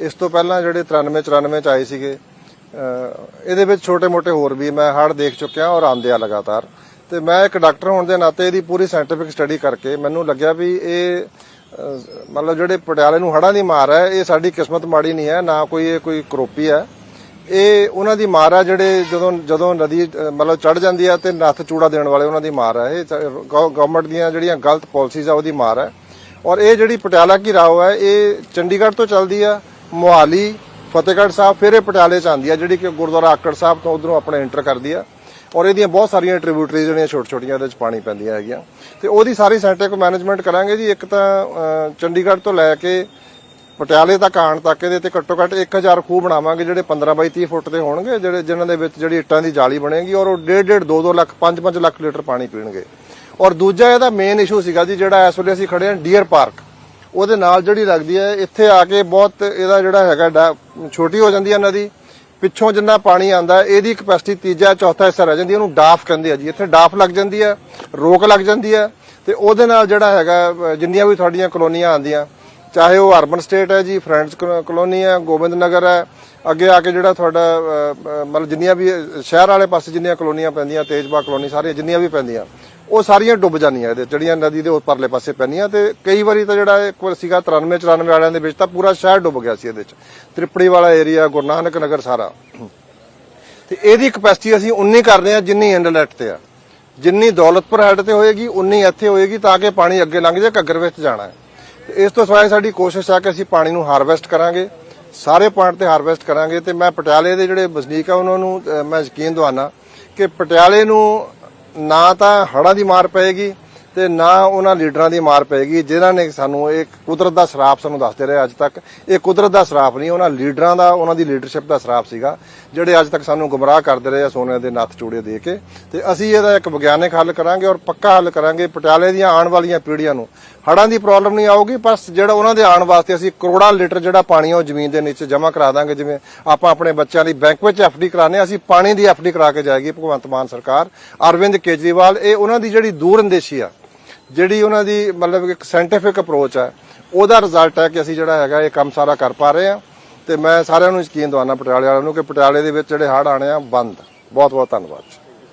ਇਸ ਤੋਂ ਪਹਿਲਾਂ ਜਿਹੜੇ 93 94 ਚ ਆਏ ਸੀਗੇ ਇਹਦੇ ਵਿੱਚ ਛੋਟੇ-ਮੋਟੇ ਹੋਰ ਵੀ ਮੈਂ ਹੜ੍ਹ ਦੇਖ ਚੁੱਕਿਆ ਔਰ ਆਂਦੇ ਆ ਲਗਾਤਾਰ। ਤੇ ਮੈਂ ਇੱਕ ਡਾਕਟਰ ਹੋਣ ਦੇ ਨਾਤੇ ਇਹਦੀ ਪੂਰੀ ਸਾਇੰਟੀਫਿਕ ਸਟੱਡੀ ਕਰਕੇ ਮੈਨੂੰ ਲੱਗਿਆ ਵੀ ਇਹ ਮਤਲਬ ਜਿਹੜੇ ਪਟਿਆਲੇ ਨੂੰ ਹੜ੍ਹਾਂ ਦੀ ਮਾਰ ਹੈ, ਇਹ ਸਾਡੀ ਕਿਸਮਤ ਮਾੜੀ ਨਹੀਂ ਹੈ, ਨਾ ਕੋਈ ਇਹ ਕੋਈ ਕਰੋਪੀ ਹੈ। ਇਹ ਉਹਨਾਂ ਦੀ ਮਾਰ ਹੈ ਜਿਹੜੇ ਜਦੋਂ ਜਦੋਂ ਨਦੀ, ਮਤਲਬ ਚੜ ਜਾਂਦੀ ਹੈ ਤੇ ਨੱਥ ਚੂੜਾ ਦੇਣ ਵਾਲੇ ਉਹਨਾਂ ਦੀ ਮਾਰ ਹੈ। ਇਹ ਗਵਰਨਮੈਂਟ ਦੀਆਂ ਜਿਹੜੀਆਂ ਗਲਤ ਪਾਲਿਸੀਜ਼ ਆ ਉਹਦੀ ਮਾਰ ਹੈ। ਔਰ ਇਹ ਜਿਹੜੀ ਪਟਿਆਲਾ ਕੀ ਰਾਓ ਹੈ, ਇਹ ਚੰਡੀਗੜ੍ਹ ਤੋਂ ਚੱਲਦੀ ਆ ਮੁਹਾਲੀ, ਫਤਿਹਗੜ੍ਹ ਸਾਹਿਬ, ਫਿਰ ਇਹ ਪਟਿਆਲੇ ਚ ਆਉਂਦੀ ਆ, ਜਿਹੜੀ ਕਿ ਗੁਰਦੁਆਰਾ ਆਕੜ ਸਾਹਿਬ ਤੋਂ ਉਧਰੋਂ ਆਪਣੇ ਐਂਟਰ ਕਰਦੀ ਆ। ਔਰ ਇਹਦੀਆਂ ਬਹੁਤ ਸਾਰੀਆਂ ਟ੍ਰਿਬਿਊਟਰੀਜ਼ ਜਿਹੜੀਆਂ ਛੋਟ ਛੋਟੀਆਂ ਇਹਦੇ ਚ ਪਾਣੀ ਪੈਂਦੀਆਂ ਹੈਗੀਆਂ। ਤੇ ਉਹਦੀ ਸਾਰੀ ਸਾਇੰਟਿਫਿਕ ਮੈਨੇਜਮੈਂਟ ਕਰਾਂਗੇ ਜੀ। ਇੱਕ ਤਾਂ ਚੰਡੀਗੜ੍ਹ ਤੋਂ ਲੈ ਕੇ ਪਟਿਆਲੇ ਤੱਕ ਆਉਣ ਤੱਕ ਇਹਦੇ ਤੇ ਘੱਟੋ ਘੱਟ 1000 ਖੂਹ ਬਣਾਵਾਂਗੇ, ਜਿਹੜੇ 15 ਬਾਈ 30 ਫੁੱਟ ਦੇ ਹੋਣਗੇ, ਜਿਹੜੇ, ਜਿਨ੍ਹਾਂ ਦੇ ਵਿੱਚ ਜਿਹੜੀ ਇੱਟਾਂ ਦੀ ਜਾਲੀ ਬਣੇਗੀ ਔਰ ਉਹ 1.5 2-2 ਲੱਖ 5-5 ਲੱਖ ਲੀਟਰ ਪਾਣੀ ਪੀਣਗੇ। ਔਰ ਦੂਜਾ ਇਹਦਾ ਮੇਨ ਇਸ਼ੂ ਸੀਗਾ ਜੀ, ਜਿਹੜਾ ਇਸ ਵੇਲੇ ਅਸੀਂ ਖੜੇ ਹਾਂ ਡੀਅਰ ਪਾਰਕ ਉਹਦੇ ਨਾਲ ਜਿਹੜੀ ਲੱਗਦੀ ਹੈ, ਇੱਥੇ ਆ ਕੇ ਬਹੁਤ ਇਹਦਾ ਜਿਹੜਾ ਹੈਗਾ ਡਾ- ਛੋਟੀ ਹੋ ਜਾਂਦੀ ਹੈ ਨਦੀ ਪਿੱਛੋਂ ਜਿੰਨਾ ਪਾਣੀ ਆਂਦਾ ਇਹਦੀ ਕਪੈਸਿਟੀ ਤੀਜਾ, ਚੌਥਾ ਹਿੱਸਾ ਰਹਿ ਜਾਂਦੀ ਉਹਨੂੰ ਡਾਫ ਕਹਿੰਦੇ ਆ ਜੀ। ਇੱਥੇ ਡਾਫ ਲੱਗ ਜਾਂਦੀ ਹੈ, ਰੋਕ ਲੱਗ ਜਾਂਦੀ ਹੈ ਤੇ ਉਹਦੇ ਨਾਲ ਜਿਹੜਾ ਹੈਗਾ ਜਿੰਨੀਆਂ ਵੀ ਤੁਹਾਡੀਆਂ ਕਲੋਨੀਆਂ ਆਂਦੀਆਂ ਚਾਹੇ ਉਹ ਅਰਬਨ ਸਟੇਟ ਹੈ ਜੀ, ਫਰੈਂਡਸ ਕਲੋਨੀ ਹੈ ਗੋਬਿੰਦ ਨਗਰ ਹੈ, ਅੱਗੇ ਆ ਕੇ ਜਿਹੜਾ ਤੁਹਾਡਾ ਮਤਲਬ ਜਿੰਨੀਆਂ ਵੀ ਸ਼ਹਿਰ ਵਾਲੇ ਪਾਸੇ ਜਿੰਨੀਆਂ ਕਲੋਨੀਆਂ ਪੈਂਦੀਆਂ ਤੇਜਬਾ ਕਲੋਨੀ ਸਾਰੀਆਂ ਜਿੰਨੀਆਂ ਵੀ ਪੈਂਦੀਆਂ, ਉਹ ਸਾਰੀਆਂ ਡੁੱਬ ਜਾਂਦੀਆਂ ਇਹਦੇ, ਜਿਹੜੀਆਂ ਨਦੀ ਦੇ ਉੱਪਰਲੇ ਪਾਸੇ ਪੈਂਦੀਆਂ ਤੇ ਕਈ ਵਾਰੀ ਤਾਂ ਜਿਹੜਾ ਇੱਕ ਵਾਰ ਸੀਗਾ 93 94 ਵਾਲਿਆਂ ਦੇ ਵਿੱਚ ਤਾਂ ਪੂਰਾ ਸ਼ਹਿਰ ਡੁੱਬ ਗਿਆ ਸੀ ਇਹਦੇ ਚ ਤ੍ਰਿਪੜੀ ਵਾਲਾ ਏਰੀਆ, ਗੁਰੂ ਨਾਨਕ ਨਗਰ ਸਾਰਾ। ਤੇ ਇਹਦੀ ਕਪੈਸਿਟੀ ਅਸੀਂ ਉਨੀ ਕਰਦੇ ਆ ਜਿੰਨੀ ਇੰਡਲੈਟ ਤੇ ਆ। ਜਿੰਨੀ ਦੌਲਤਪੁਰ ਹੈਡ ਤੇ ਹੋਏਗੀ, ਉਨੀ ਇੱਥੇ ਹੋਏਗੀ ਤਾਂ ਕਿ ਪਾਣੀ ਅੱਗੇ ਲੰਘ ਜਾਏ, ਘੱਗਰ ਵਿੱਚ ਜਾਣਾ ਹੈ। ਇਸ ਤੋਂ ਸਿਵਾਏ ਸਾਡੀ ਕੋਸ਼ਿਸ਼ ਆ ਕਿ ਅਸੀਂ ਪਾਣੀ ਨੂੰ ਹਾਰਵੈਸਟ ਕਰਾਂਗੇ। ਸਾਰੇ ਪੁਆਇੰਟ ਤੇ ਹਾਰਵੈਸਟ ਕਰਾਂਗੇ ਤੇ ਮੈਂ ਪਟਿਆਲੇ ਦੇ ਜਿਹੜੇ ਵਸਨੀਕ ਆ, ਉਹਨਾਂ ਨੂੰ ਮੈਂ ਯਕੀਨ ਦਵਾਨਾ ਕਿ ਪਟਿਆਲੇ ਨੂੰ ਨਾ ਤਾਂ ਹੜ੍ਹਾਂ ਦੀ ਮਾਰ ਪਏਗੀ ਤੇ ਨਾ ਉਹਨਾਂ ਲੀਡਰਾਂ ਦੀ ਮਾਰ ਪਏਗੀ, ਜਿਨ੍ਹਾਂ ਨੇ ਸਾਨੂੰ ਇਹ ਕੁਦਰਤ ਦਾ ਸ਼ਰਾਪ ਸਾਨੂੰ ਦੱਸਦੇ ਰਹੇ ਅੱਜ ਤੱਕ। ਇਹ ਕੁਦਰਤ ਦਾ ਸ਼ਰਾਪ ਨਹੀਂ, ਉਹਨਾਂ ਲੀਡਰਾਂ ਦਾ, ਉਹਨਾਂ ਦੀ ਲੀਡਰਸ਼ਿਪ ਦਾ ਸ਼ਰਾਪ ਸੀਗਾ, ਜਿਹੜੇ ਅੱਜ ਤੱਕ ਸਾਨੂੰ ਗੁੰਮਰਾਹ ਕਰਦੇ ਰਹੇ ਆ ਸੋਨੇ ਦੇ ਨੱਥ ਚੂੜੇ ਦੇ ਕੇ। ਤੇ ਅਸੀਂ ਇਹਦਾ ਇੱਕ ਵਿਗਿਆਨਕ ਹੱਲ ਕਰਾਂਗੇ ਔਰ ਪੱਕਾ ਹੱਲ ਕਰਾਂਗੇ ਪਟਿਆਲੇ ਦੀਆਂ ਆਉਣ ਵਾਲੀਆਂ ਪੀੜ੍ਹੀਆਂ ਨੂੰ। ਹੜ੍ਹਾਂ ਦੀ ਪ੍ਰੋਬਲਮ ਨਹੀਂ ਆਊਗੀ ਪਰ ਜਿਹੜਾ ਉਹਨਾਂ ਦੇ ਆਉਣ ਵਾਸਤੇ ਅਸੀਂ ਕਰੋੜਾਂ ਲੀਟਰ ਜਿਹੜਾ ਪਾਣੀ ਉਹ ਜ਼ਮੀਨ ਦੇ ਨੀਚੇ ਜਮ੍ਹਾਂ ਕਰਾ ਦਾਂਗੇ, ਜਿਵੇਂ ਆਪਾਂ ਆਪਣੇ ਬੱਚਿਆਂ ਦੀ ਬੈਂਕ ਵਿੱਚ ਐਫਡੀ ਕਰਾਉਂਦੇ ਹਾਂ, ਅਸੀਂ ਪਾਣੀ ਦੀ ਐਫਡੀ ਕਰਾ ਕੇ ਜਾਏਗੀ, ਭਗਵੰਤ ਮਾਨ ਸਰਕਾਰ, ਅਰਵਿੰਦ ਕੇਜਰੀਵਾਲ, ਇਹ ਉਹਨਾਂ ਦੀ ਜਿਹੜੀ ਦੂਰ ਅੰਦੇਸ਼ੀ ਆ ਜਿਹੜੀ ਉਹਨਾਂ ਦੀ ਮਤਲਬ ਇੱਕ ਸਾਇੰਟੀਫਿਕ ਅਪਰੋਚ ਹੈ ਉਹਦਾ ਰਿਜ਼ਲਟ ਹੈ ਕਿ ਅਸੀਂ ਜਿਹੜਾ ਹੈਗਾ ਇਹ ਕੰਮ ਸਾਰਾ ਕਰ ਪਾ ਰਹੇ ਹਾਂ। ਤੇ ਮੈਂ ਸਾਰਿਆਂ ਨੂੰ ਯਕੀਨ ਦਵਾਨਾ ਪਟਿਆਲੇ ਵਾਲਿਆਂ ਨੂੰ ਕਿ ਪਟਿਆਲੇ ਦੇ ਵਿੱਚ ਜਿਹੜੇ ਹੜ੍ਹ ਆਣੇ ਆ, ਬੰਦ। ਬਹੁਤ ਬਹੁਤ ਧੰਨਵਾਦ